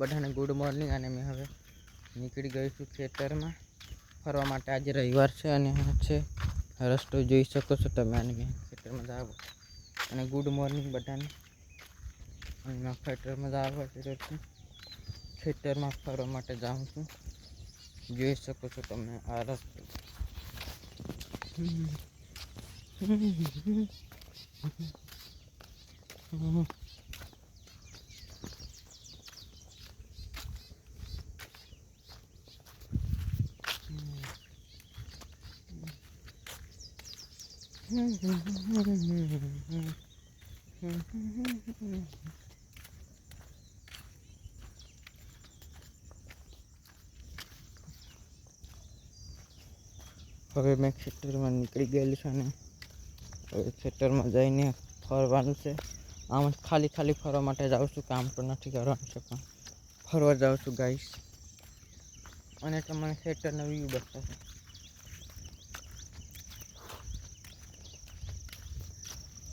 બધાને good morning અને મેં હવે નીકળી ગઈ છું ખેતરમાં. ફરવા માટે આજે રવિવાર છે અને છે રસ્તો જોઈ શકો છો તમે અને મેં ખેતરમાં જાઓ અને ગુડ મોર્નિંગ બધાને. અને ખેતરમાં જાવ છું ખેતરમાં ફરવા માટે જાઉં છું. જોઈ શકો છો તમે આ રસ્તો. હવે મેં ખેતરમાં નીકળી ગયેલી છે અને હવે ખેતરમાં જઈને ફરવાનું છે. આમ જ ખાલી ખાલી ફરવા માટે જાઉં છું, કામ તો નથી કરવાનું છે, પણ ફરવા જાઉં છું ગાઈશ અને તમને ખેતરનો વ્યૂ બતાવશે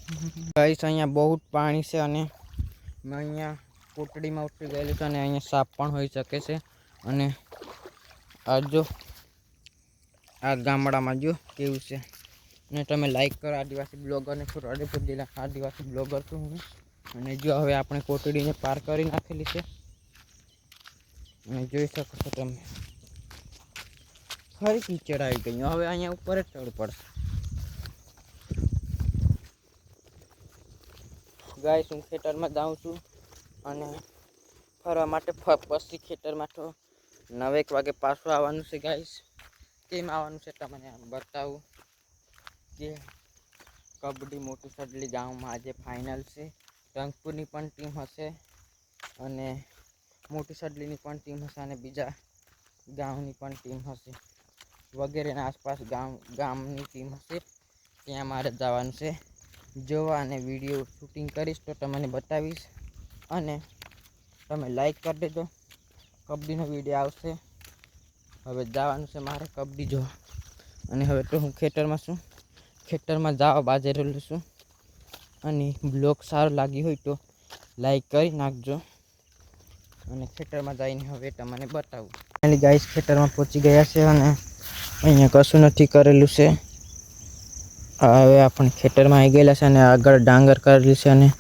ગાઈસ, અહીંયા બહુ પાણી છે અને મેં અહીંયા કોટડીમાં ઉતરી ગયેલું છે અને અહીંયા સાપ પણ હોઈ શકે છે. અને આ જો, આ ગામડામાં જો કેવું છે. અને તમે લાઈક કરો, આદિવાસી બ્લોગરને છોટાડેપુર જિલ્લા આદિવાસી બ્લોગર છું હું. અને જો હવે આપણે કોટડીને પાર કરી નાખેલી છે. અને જોઈ શકો છો તમે. ફરી કીચડ આવી ગયું હવે અહીંયા ઉપર જ ચડ પડશે. ગાઈસ હું ખેતરમાં જાઉં છું અને ફરવા માટે પછી ખેતરમાં તો નવેક વાગે પાછું આવવાનું છે, ગાઈસ. કેમ આવવાનું છે તમને બતાવું. કે કબડ્ડી મોટી સડલી ગામમાં આજે ફાઇનલ છે. રંગપુરની પણ ટીમ હશે અને મોટી સડલીની પણ ટીમ હશે અને બીજા ગામની પણ ટીમ હશે. વગેરેના આસપાસ ગામ, ગામની ટીમ હશે. ત્યાં મારે જવાનું છે. જોવા અને વીડિયો શૂટિંગ કરીશ તો તમને બતાવીશ. અને તમે લાઈક કરી દેજો. કબડ્ડીનો વીડિયો આવશે. હવે જવાનું છે મારે કબડ્ડી જોવા. અને હવે તો હું ખેતરમાં છું. ખેતરમાં જવા બાજે રહેલું છું. અને બ્લોગ સારો લાગ્યો હોય તો લાઈક કરી નાખજો. અને ખેતરમાં જઈને હવે તમને બતાવું. ફાઇનલી ગાઈસ ખેતરમાં પહોંચી ગયા છે અને અહીંયા કશું નથી કરેલું છે. હવે આપણે ખેતરમાં આવી ગયેલા છે અને આગળ ડાંગર કરેલી છે અને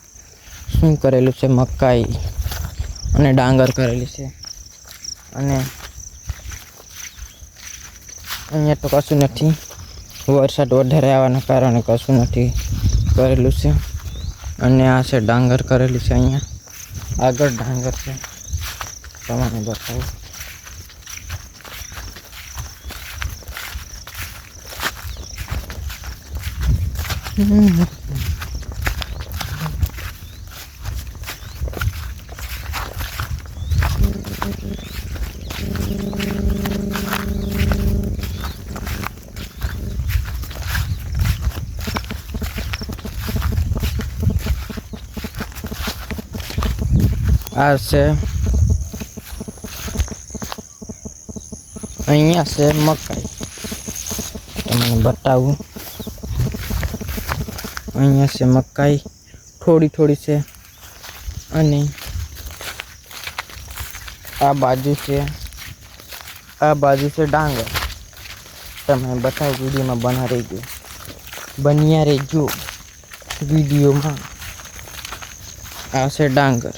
શું કરેલું છે? મકાઈ અને ડાંગર કરેલી છે. અને અહીંયા તો કશું નથી. વરસાદ વધારે આવવાના કારણે કશું નથી કરેલું છે. અને આ છે ડાંગર કરેલી છે અહીંયા. આગળ ડાંગર છે. તમને બતાવું. આ છે અહીંયા છે મકાઈ તમને બતાવું અહીંયા છે મકાઈ, થોડી થોડી છે અને આ બાજુ છે, આ બાજુ છે ડાંગર. તમે બધા વિડીયોમાં બના રહેજો. બન્યા રહેજો વિડીયોમાં. આ છે ડાંગર.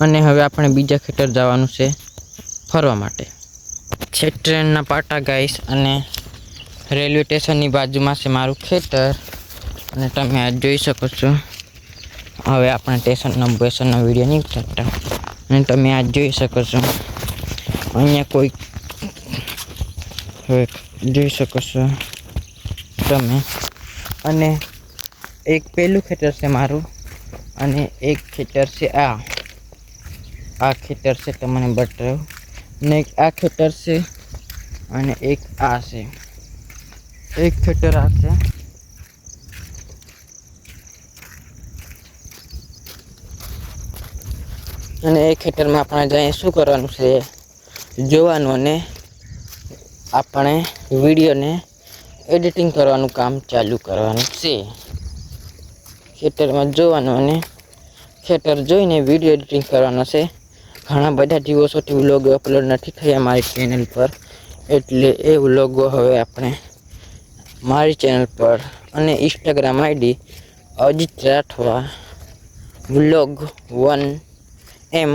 અને હવે આપણે બીજા ખેતર જવાનું છે ફરવા માટે. છે ટ્રેનના પાટા ગાઈસ અને રેલવે સ્ટેશનની બાજુમાં છે મારું ખેતર. અને તમે આ જોઈ શકો છો. હવે આપણે સ્ટેશનનો બેસનનો વીડિયો નહીં ઉતારતા અને તમે આ જોઈ શકો છો. અહીંયા કોઈ હવે જોઈ શકો છો તમે. અને એક પહેલું ખેતર છે મારું. અને એક ખેતર છે આ. આ ખેતર છે તમને બતાવ્યું ને એક આ ખેતર છે અને એક આ છે. એક ખેતર આ છે. અને એ ખેતરમાં આપણે જઈએ શું કરવાનું છે? જોવાનું અને આપણે વિડીયોને એડિટિંગ કરવાનું કામ ચાલુ કરવાનું છે. ખેતરમાં જોવાનું અને ખેતર જોઈને વીડિયો એડિટિંગ કરવાનો છે. ઘણા બધા દિવસોથી વ્લોગ અપલોડ નથી થયા મારી ચેનલ પર. એટલે એ વ્લોગો હવે આપણે મારી ચેનલ પર અને Instagram ID Ajit Rathwa vlog one એમ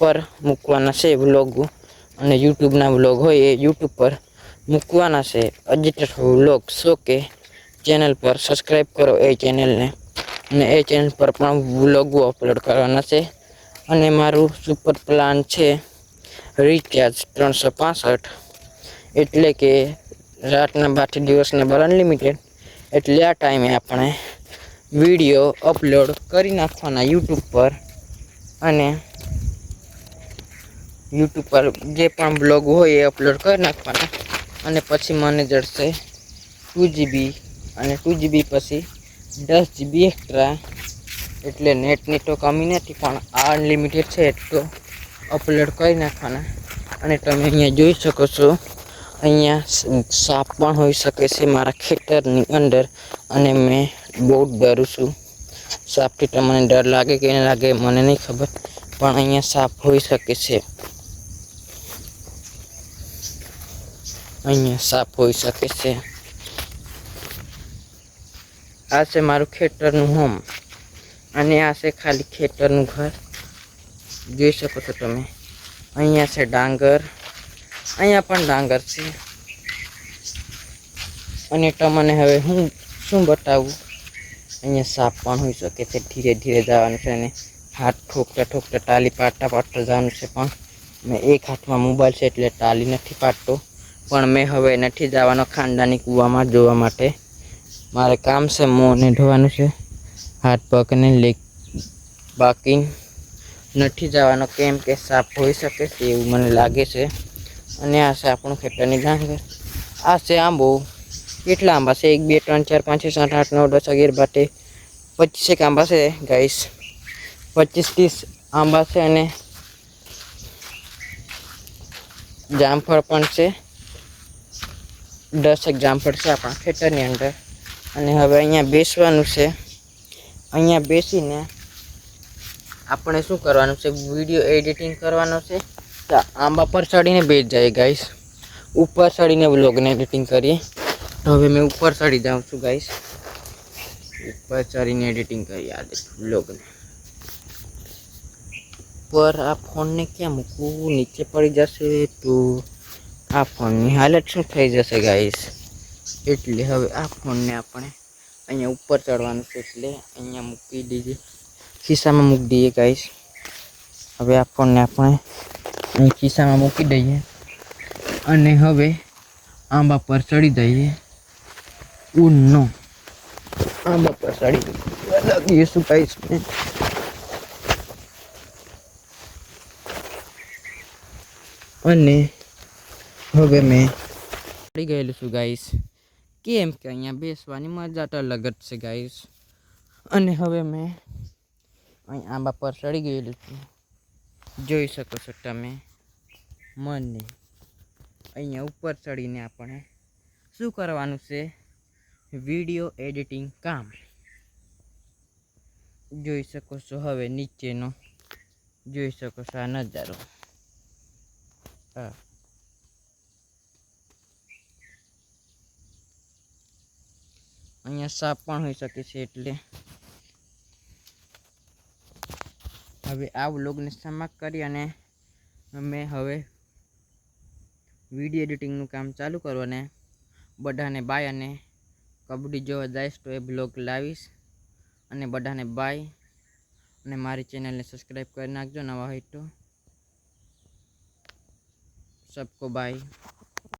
પર મૂકવાના છે વ્લોગ અને યુટ્યુબના વ્લોગ હોય એ યુટ્યુબ પર મૂકવાના છે અજીત રાઠવા વ્લોગ શો કે ચેનલ પર સબસ્ક્રાઈબ કરો એ ચેનલને અને એ ચેનલ પર પણ વ્લોગો અપલોડ કરવાના છે. અને મારું સુપર પ્લાન છે રિચાર્જ ત્રણસો પાસઠ. એટલે કે રાતના બારથી દિવસના બાર અનલિમિટેડ એટલે આ ટાઈમે આપણે વીડિયો અપલોડ કરી નાખવાના યુટ્યુબ પર અને યુટ્યુબ પર જે પણ બ્લોગ હોય એ અપલોડ કરી નાખવાના. અને પછી મને જડશે ટુ જીબી અને ટુ જીબી પછી દસ જીબી એક્સ્ટ્રા એટલે નેટની તો કમી નથી, પણ આ અનલિમિટેડ છે એટલું અપલોડ કરી નાખવાના. અને તમે અહીંયા જોઈ શકો છો, અહીંયા સાપ પણ હોઈ શકે છે મારા ખેતરની અંદર અને મેં બહુ ડરું છું. સાપથી તમને ડર લાગે કે નહીં લાગે મને નહીં ખબર, પણ અહીંયા સાપ હોઈ શકે છે. અહીંયા સાપ હોઈ શકે છે. આ છે મારું ખેતરનું હોમ અને આ છે ખાલી ખેતરનું ઘર. જોઈ શકો છો તમે. અહીંયા છે ડાંગર. અહીંયા પણ ડાંગર છે. અને તમને હવે હું શું બતાવું? અહીંયા સાપ પણ હોઈ શકે છે, ધીરે ધીરે જવાનું છે અને હાથ ઠોકતા ઠોકતા ટાલી પાડતા પાડતા જવાનું છે પણ મેં એક હાથમાં મોબાઈલ છે એટલે ટાલી નથી પાડતો. પણ મેં હવે નથી જવાનો ખાનદાની કૂવામાં જોવા માટે. મારે કામ છે મોંને ધોવાનું છે. હાથ પગને લેગ બાકી નથી જવાનો, કેમ કે સાપ હોઈ શકે છે એવું મને લાગે છે. અને આ છે આપણું ખેતરની ડાંગર આ છે આંબો કેટલા આંબા છે? એક, બે, ત્રણ, ચાર, પાંચ, છ, સાત, આઠ, નવ, દસ, અગિયાર, બાર, તેર પચીસેક આંબા છે ગાઈસ પચીસ, ત્રીસ આંબા છે અને જામફળ પણ છે. દસેક જામફળ છે આપણા ખેતરની અંદર. અને હવે અહીંયા બેસવાનું છે. અહીંયા બેસીને આપણે શું કરવાનું છે? વીડિયો એડિટિંગ કરવાનો છે. તો આંબા પર ચડીને બેસ જાય ગાઈસ ઉપર ચડીને વ્લોગને એડિટિંગ કરીએ. તો હવે મેં ઉપર ચડી જાઉં છું ગાઈસ ઉપર ચડીને એડિટિંગ કરીએ આ વ્લોગને પર આ ફોનને ક્યાં મૂકવું? નીચે પડી જશે તો આ ફોનની હાલત શું થઈ જશે ગાઈસ એટલે હવે આ ફોનને આપણે અહીંયા ઉપર ચડવાનું છે એટલે અહીંયા મૂકી દઈએ ખિસ્સામાં મૂકી દઈએ ગાઈસ હવે આ ફોનને આપણે અહીં ખિસ્સામાં મૂકી દઈએ. અને હવે આંબા પર ચડી જઈએ ઉનો. આંબા પર ચડી લાગીએ શું ગાઈસ અને હવે મેં ચડી ગયેલું છું ગાઈસ કેમ કે અહીંયા બેસવાની મજા તો અલગ જ છે ગાઈસ અને હવે મેં અહીં આંબા પર ચડી ગયેલું છું. જોઈ શકો છો તમે મને. અહીંયા ઉપર ચડીને આપણે શું કરવાનું છે? વીડિયો એડિટિંગ કામ. જોઈ શકો છો હવે નીચેનો. જોઈ શકો છો આ નજારો. હા. અહીંયા સાપ પણ હોઈ શકે છે એટલે. હવે આ વ્લોગને સમાપ્ત કરી અને મેં હવે વીડિયો એડિટિંગનું કામ ચાલુ કરવાને બધાને બાય અને કબડ્ડી જોવા જઈશ તો એ બ્લોગ લાવીશ. અને બધાને બાય અને મારી ચેનલને સબસ્ક્રાઈબ કરી નાખજો નવા હોય તો. સબકો બાય